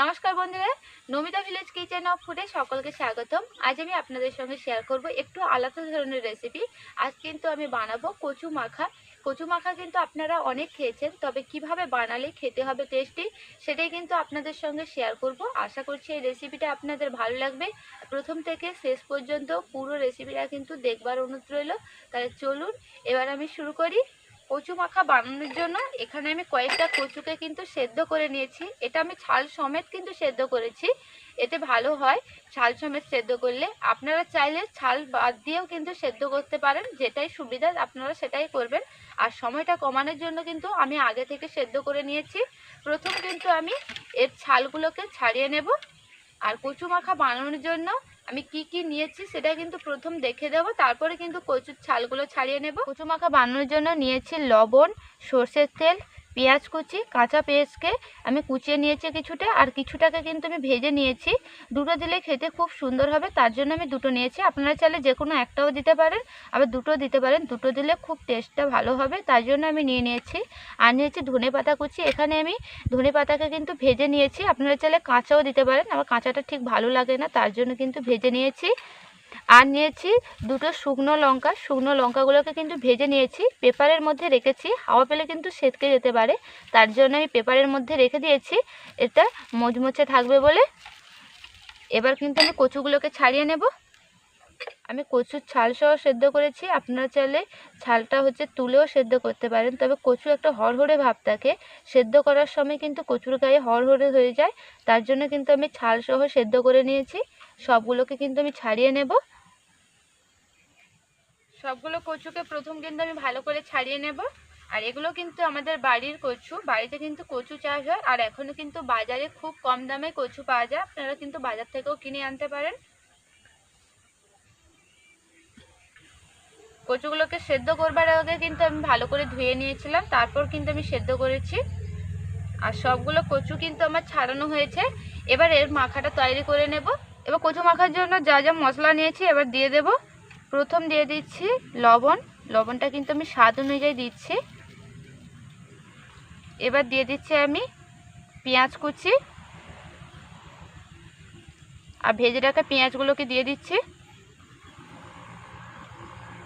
নমস্কার বন্ধুরা, Namita village kitchen of ফুডে সকলকে স্বাগতম। আজ আমি আপনাদের সঙ্গে শেয়ার করব একটু আলাদা ধরনের রেসিপি আজ কিন্তু আমি বানাবো কচু মাখা। কচু মাখা কিন্তু আপনারা অনেক খেয়েছেন, তবে কীভাবে বানালে খেতে হবে টেস্টি সেটাই কিন্তু আপনাদের সঙ্গে শেয়ার করব। আশা করছি এই রেসিপিটা আপনাদের ভালো লাগবে। প্রথম থেকে শেষ পর্যন্ত পুরো রেসিপিটা কিন্তু দেখবার অনুরোধ রইল। তাহলে চলুন, এবার আমি শুরু করি। কচু মাখা বানানোর জন্য এখানে আমি কয়েকটা কচুকে কিন্তু সেদ্ধ করে নিয়েছি। এটা আমি ছাল সমেত কিন্তু সেদ্ধ করেছি। এতে ভালো হয় ছাল সমেত সেদ্ধ করলে। আপনারা চাইলে ছাল বাদ দিয়েও কিন্তু সেদ্ধ করতে পারেন। যেটাই সুবিধা, আপনারা সেটাই করবেন। আর সময়টা কমানোর জন্য কিন্তু আমি আগে থেকে সেদ্ধ করে নিয়েছি। প্রথম কিন্তু আমি এর ছালগুলোকে ছাড়িয়ে নেব। আর কচু মাখা বানানোর জন্য আমি কি কি নিয়েছি সেটা কিন্তু প্রথম দেখে দেব, তারপরে কিন্তু কচুর ছালগুলো ছাড়িয়ে নেব। কচু মাখা বানানোর জন্য নিয়েছি লবণ, সর্ষের তেল পেঁয়াজ কুচি, কাঁচা পেঁয়াজকে আমি কুচিয়ে নিয়েছি কিছুটা আর কিছুটাকে কিন্তু আমি ভেজে নিয়েছি। দুটো দিলে খেতে খুব সুন্দর হবে, তার জন্য আমি দুটো নিয়েছি। আপনারা চাইলে যে কোনো একটাও দিতে পারেন, আবার দুটো দিতে পারেন। দুটো দিলে খুব টেস্টটা ভালো হবে, তার জন্য আমি নিয়ে নিয়েছি। আর নিয়েছি ধনে পাতা কুচি, এখানে আমি ধনে পাতাকে কিন্তু ভেজে নিয়েছি। আপনারা চাইলে কাঁচাও দিতে পারেন, আমার কাঁচাটা ঠিক ভালো লাগে না, তার জন্য কিন্তু ভেজে নিয়েছি। আর নিয়েছি দুটো শুকনো লঙ্কা। শুকনো লঙ্কাগুলোকে কিন্তু ভেজে নিয়েছি। পেপারের মধ্যে রেখেছি। হাওয়া পেলে কিন্তু সেতকে যেতে পারে। তার জন্য আমি পেপারের মধ্যে রেখে দিয়েছি। এটা মচমচে থাকবে বলে। এবার কিন্তু আমি কচুগুলোকে ছাড়িয়ে নেব। আমি কচুর ছাল সহ সেদ্ধ করেছি। আপনারা চাইলে ছালটা হচ্ছে তুলেও সেদ্ধ করতে পারেন। তবে কচু একটা হড়হড়ে ভাব থাকে। সেদ্ধ করার সময় কিন্তু কচুর গায়ে হড়হড়ে হয়ে যায়। তার জন্য কিন্তু আমি ছাল সহ সেদ্ধ করে নিয়েছি। সবগুলোকে কিন্তু আমি ছাড়িয়ে নেব। সবগুলো কচুকে প্রথম কিন্তু আমি ভালো করে ছাড়িয়ে নেব। আর এগুলো কিন্তু আমাদের বাড়ির কচু। বাড়িতে কিন্তু কচু চাষ হয়। আর এখনও কিন্তু বাজারে খুব কম দামে কচু পাওয়া যায়। আপনারা কিন্তু বাজার থেকেও কিনে আনতে পারেন। কচুগুলোকে সেদ্ধ করবার আগে কিন্তু আমি ভালো করে ধুয়ে নিয়েছিলাম, তারপর কিন্তু আমি সেদ্ধ করেছি। আর সবগুলো কচু কিন্তু আমার ছাড়ানো হয়েছে। এবার এর মাখাটা তৈরি করে নেব। এবার কচু মাখার জন্য যা যা মশলা নিয়েছি এবার দিয়ে দেব। প্রথম দিয়ে দিচ্ছি লবণ। লবণটা কিন্তু আমি স্বাদ অনুযায়ী দিচ্ছি। এবার দিয়ে দিচ্ছি আমি পেঁয়াজ কুচি। আর ভেজে রাখা পেঁয়াজগুলোকে দিয়ে দিচ্ছি।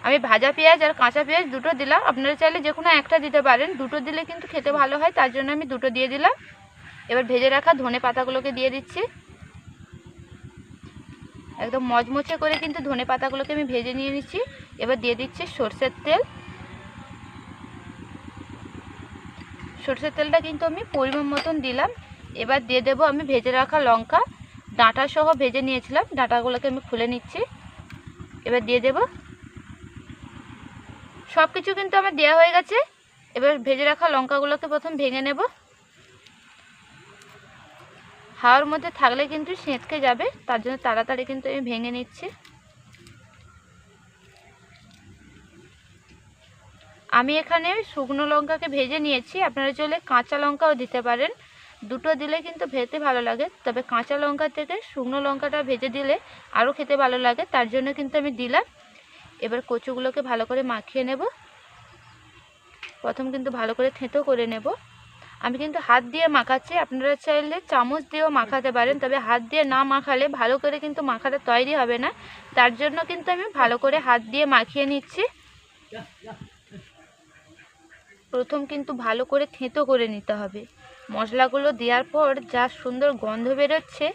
আমি ভাজা পেঁয়াজ আর কাঁচা পেঁয়াজ দুটো দিলাম। আপনারা চাইলে যে কোনো একটা দিতে পারেন। দুটো দিলে কিন্তু খেতে ভালো হয়, তার জন্য আমি দুটো দিয়ে দিলাম। এবার ভেজে রাখা ধনে পাতাগুলোকে দিয়ে দিচ্ছি। একদম মচমচে করে কিন্তু ধনে পাতাগুলোকে আমি ভেজে নিয়ে নিচ্ছি। এবার দিয়ে দিচ্ছি সর্ষের তেল। সর্ষের তেলটা কিন্তু আমি পরিমাণ মতন দিলাম। এবার দিয়ে দেবো আমি ভেজে রাখা লঙ্কা। ডাঁটা সহ ভেজে নিয়েছিলাম। ডাঁটাগুলোকে আমি খুলে নিচ্ছি। এবার দিয়ে দেবো সব কিছু কিন্তু আমার দেওয়া হয়ে গেছে। এবার ভেজে রাখা লঙ্কাগুলোকে প্রথম ভেঙে নেব। হাওয়ার মধ্যে থাকলে কিন্তু সেঁতকে যাবে, তার জন্য তাড়াতাড়ি কিন্তু আমি ভেঙে নিচ্ছি। আমি এখানে শুকনো লঙ্কাকে ভেজে নিয়েছি। আপনারা চলে কাঁচা লঙ্কাও দিতে পারেন। দুটো দিলে কিন্তু খেতে ভালো লাগে, তবে কাঁচা লঙ্কা থেকে শুকনো লঙ্কাটা ভেজে দিলে আরও খেতে ভালো লাগে, তার জন্য কিন্তু আমি দিলাম। এবার কচুগুলোকে ভালো করে মাখিয়ে নেব। প্রথম কিন্তু ভালো করে থেঁতো করে নেব। আমি কিন্তু হাত দিয়ে মাখাচ্ছি, আপনারা চাইলে চামচ দিয়েও মাখাতে পারেন, তবে হাত দিয়ে না মাখালে ভালো করে কিন্তু মাখাটা তৈরি হবে না। তার জন্য কিন্তু আমি ভালো করে হাত দিয়ে মাখিয়ে নিচ্ছি। প্রথম কিন্তু ভালো করে থেঁতো করে নিতে হবে। মশলাগুলো দেওয়ার পর যা সুন্দর গন্ধ বেরোচ্ছে,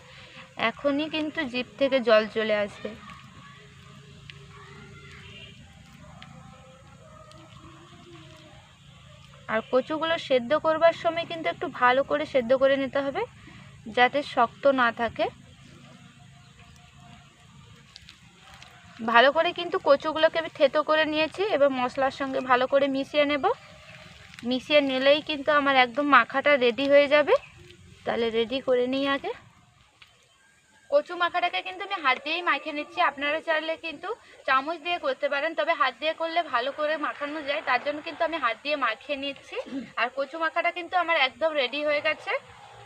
এখনই কিন্তু জিভ থেকে জল চলে আসবে। আর কচুগুলো সেদ্ধ করবার সময় কিন্তু একটু ভালো করে সেদ্ধ করে নিতে হবে, যাতে শক্ত না থাকে। ভালো করে কিন্তু কচুগুলোকে আমি থেতো করে নিয়েছি, এবার মশলার সঙ্গে ভালো করে মিশিয়ে নেব। মিশিয়ে নিলেই কিন্তু আমার একদম মাখাটা রেডি হয়ে যাবে। তাহলে রেডি করে নিই আগে। কচু মাখাটাকে কিন্তু আমি হাত দিয়েই মাখিয়ে নিচ্ছি। আপনারা চাইলে কিন্তু চামচ দিয়ে করতে পারেন, তবে হাত দিয়ে করলে ভালো করে মাখানো যায়। তার জন্য কিন্তু আমি হাত দিয়ে মাখিয়ে নিচ্ছি। আর কচু মাখাটা কিন্তু আমার একদম রেডি হয়ে গেছে।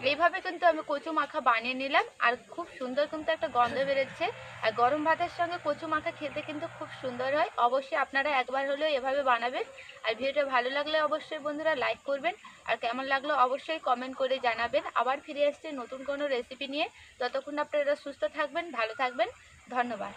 এইভাবে কিন্তু আমি কচু মাখা বানিয়ে নিলাম, আর খুব সুন্দর কিন্তু একটা গন্ধ বেরোচ্ছে। আর গরম ভাতের সঙ্গে কচু মাখা খেতে কিন্তু খুব সুন্দর হয়। অবশ্যই আপনারা একবার হলেও এভাবে বানাবেন। আর ভিডিওটা ভালো লাগলে অবশ্যই বন্ধুরা লাইক করবেন। আর কেমন লাগল অবশ্যই কমেন্ট করে জানাবেন। আবার ফিরে আসছে নতুন কোনো রেসিপি নিয়ে। ততক্ষণ আপনারা সুস্থ থাকবেন, ভালো থাকবেন। ধন্যবাদ।